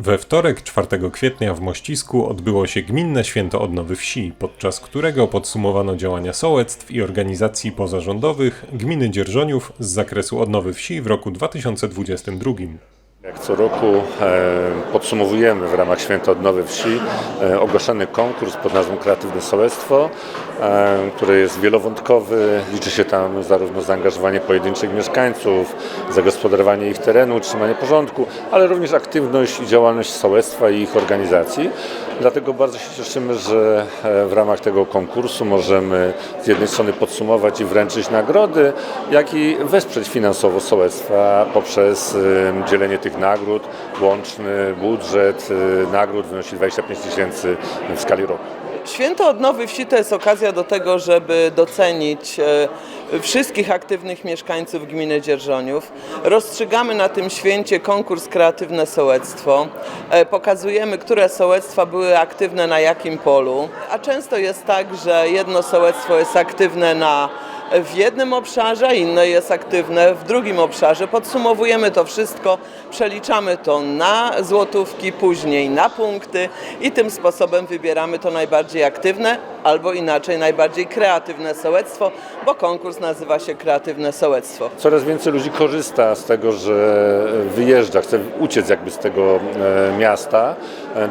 We wtorek 4 kwietnia w Mościsku odbyło się Gminne Święto Odnowy Wsi, podczas którego podsumowano działania sołectw i organizacji pozarządowych gminy Dzierżoniów z zakresu odnowy wsi w roku 2022. Jak co roku e, podsumowujemy w ramach Święta Odnowy Wsi e, ogłoszony konkurs pod nazwą Kreatywne Sołectwo, e, który jest wielowątkowy. Liczy się tam zarówno zaangażowanie pojedynczych mieszkańców, zagospodarowanie ich terenu, utrzymanie porządku, ale również aktywność i działalność sołectwa i ich organizacji. Dlatego bardzo się cieszymy, że e, w ramach tego konkursu możemy z jednej strony podsumować i wręczyć nagrody, jak i wesprzeć finansowo sołectwa poprzez e, dzielenie tych nagród. Łączny budżet e, nagród wynosi 25 tysięcy w skali roku. Święto Odnowy Wsi to jest okazja do tego, żeby docenić e, wszystkich aktywnych mieszkańców gminy Dzierżoniów. Rozstrzygamy na tym święcie konkurs Kreatywne Sołectwo. E, Pokazujemy, które sołectwa były aktywne na jakim polu. A często jest tak, że jedno sołectwo jest aktywne na w jednym obszarze, inne jest aktywne w drugim obszarze. Podsumowujemy to wszystko, przeliczamy to na złotówki, później na punkty i tym sposobem wybieramy to najbardziej aktywne albo inaczej najbardziej kreatywne sołectwo, bo konkurs nazywa się Kreatywne Sołectwo. Coraz więcej ludzi korzysta z tego, że wyjeżdża, chce uciec jakby z tego e, miasta,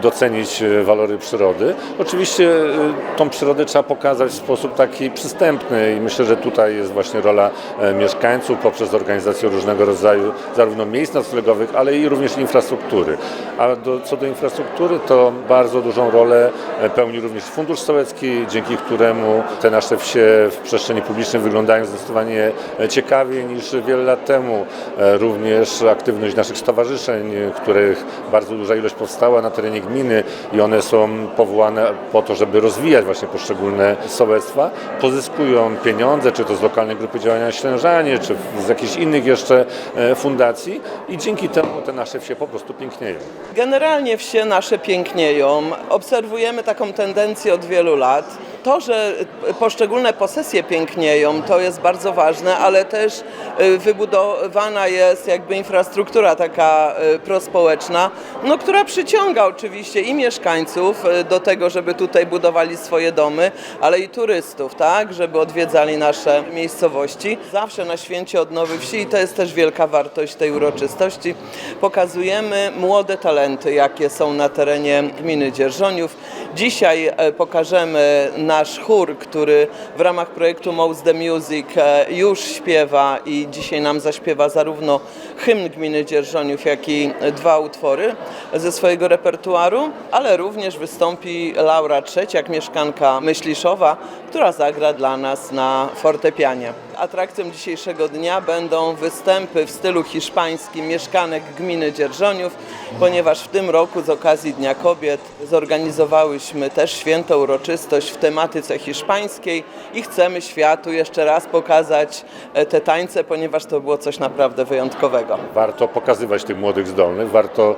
docenić e, walory przyrody. Oczywiście e, tą przyrodę trzeba pokazać w sposób taki przystępny i myślę, że tutaj jest właśnie rola e, mieszkańców poprzez organizację różnego rodzaju zarówno miejsc noclegowych, ale i również infrastruktury. A do, co do infrastruktury, to bardzo dużą rolę e, pełni również Fundusz Sołecki, dzięki któremu te nasze wsie w przestrzeni publicznej wyglądają zdecydowanie e, ciekawiej niż wiele lat temu. E, Również aktywność naszych stowarzyszeń, e, których bardzo duża ilość powstała na terenie gminy i one są powołane po to, żeby rozwijać właśnie poszczególne sołectwa, pozyskują pieniądze, czy to z lokalnej grupy działania Ślężanie, czy z jakichś innych jeszcze e, fundacji i dzięki temu te nasze wsie po prostu pięknieją. Generalnie wsie nasze pięknieją. Obserwujemy taką tendencję od wielu lat. To, że poszczególne posesje pięknieją, to jest bardzo ważne, ale też y, wybudowana jest jakby infrastruktura taka y, prospołeczna, no, która przyciąga oczywiście i mieszkańców y, do tego, żeby tutaj budowali swoje domy, ale i turystów, tak, żeby odwiedzali nasze miejscowości. Zawsze na święcie odnowy wsi i to jest też wielka wartość tej uroczystości. Pokazujemy młode talenty, jakie są na terenie gminy Dzierżoniów. Dzisiaj e, pokażemy nasz chór, który w ramach projektu Mouse the Music e, już śpiewa i dzisiaj nam zaśpiewa zarówno hymn gminy Dzierżoniów, jak i dwa utwory ze swojego repertuaru, ale również wystąpi Laura Trzeciak, mieszkanka Myśliszowa, która zagra dla nas na fortepianie. Atrakcją dzisiejszego dnia będą występy w stylu hiszpańskim mieszkanek gminy Dzierżoniów, ponieważ w tym roku z okazji Dnia Kobiet zorganizowałyśmy też świętą uroczystość w tematyce hiszpańskiej i chcemy światu jeszcze raz pokazać e, te tańce, ponieważ to było coś naprawdę wyjątkowego. Warto pokazywać tych młodych zdolnych, warto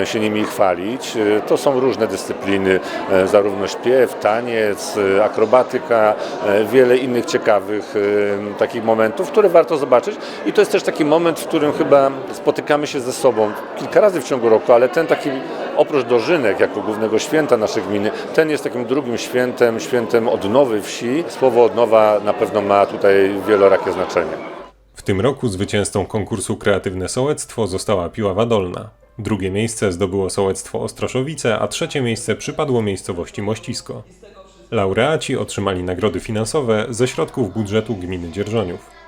e, się nimi chwalić. E, To są różne dyscypliny, zarówno śpiew, taniec, akrobatyka, wiele innych ciekawych takich momentów, które warto zobaczyć. I to jest też taki moment, w którym chyba spotykamy się ze sobą kilka razy w ciągu roku, ale ten taki oprócz dożynek jako głównego święta naszej gminy, ten jest takim drugim świętem, świętem odnowy wsi. Słowo odnowa na pewno ma tutaj wielorakie znaczenie. W tym roku zwycięzcą konkursu Kreatywne Sołectwo została Piława Dolna. Drugie miejsce zdobyło sołectwo Ostraszowice, a trzecie miejsce przypadło miejscowości Mościsko. Laureaci otrzymali nagrody finansowe ze środków budżetu gminy Dzierżoniów.